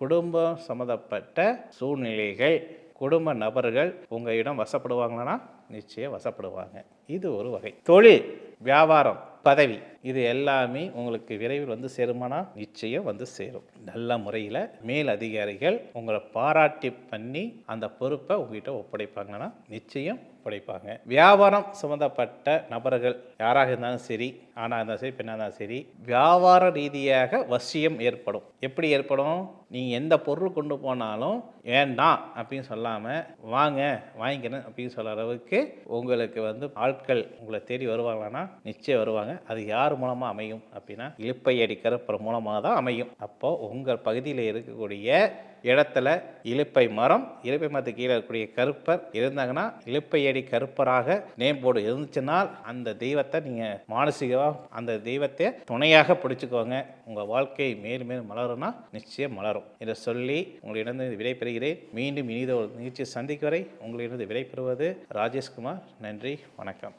குடும்பம் சம்மந்தப்பட்ட சூழ்நிலைகள் குடும்ப நபர்கள் உங்கள் இடம் வசப்படுவாங்களா நிச்சயம் வசப்படுவாங்க. இது ஒரு வகை. தொழில் வியாபாரம் பதவி இது எல்லாமே உங்களுக்கு விரைவில் வந்து சேருமானா? நிச்சயம் வந்து சேரும். நல்ல முறையில் மேல் அதிகாரிகள் உங்களை பாராட்டி பண்ணி அந்த பொறுப்பை உங்ககிட்ட ஒப்படைப்பாங்கன்னா நிச்சயம் படைப்பாங்க. வியாபாரம் சம்மந்தப்பட்ட நபர்கள் யாராக இருந்தாலும் சரி ஆணாக இருந்தாலும் சரி பெண்ணாக இருந்தாலும் சரி வியாபார ரீதியாக வசியம் ஏற்படும். எப்படி ஏற்படும்? நீங்கள் எந்த பொருள் கொண்டு போனாலும் வேண்டாம் அப்படின்னு சொல்லாமல் வாங்க வாங்கிக்கணும் அப்படின்னு சொல்கிற அளவுக்கு உங்களுக்கு வந்து ஆட்கள் உங்களை தேடி வருவாங்களான்னா நிச்சயம் வருவாங்க. அது யார் மூலமாக அமையும் அப்படின்னா இழுப்பை அடிக்கிற மூலமாக தான் அமையும். அப்போது உங்கள் பகுதியில் இருக்கக்கூடிய இடத்துல இலுப்பை மரம் இலுப்பை மரத்துக்கு கீழே இருக்கக்கூடிய கருப்பர் இருந்தாங்கன்னா இலுப்பை அடி கருப்பராக நேம் போர்டு இருந்துச்சுன்னால் அந்த தெய்வத்தை நீங்கள் மானசீகமாக அந்த தெய்வத்தை துணையாக பிடிச்சிக்கோங்க. உங்கள் வாழ்க்கை மேலும் மேலும் மலரும்னா நிச்சயம் மலரும். இதை சொல்லி உங்களிடம் விடைபெறுகிறேன் மீண்டும் இனித ஒரு நிகழ்ச்சி சந்திக்கு வரை உங்களிடம் விடைபெறுவது ராஜேஷ்குமார். நன்றி வணக்கம்.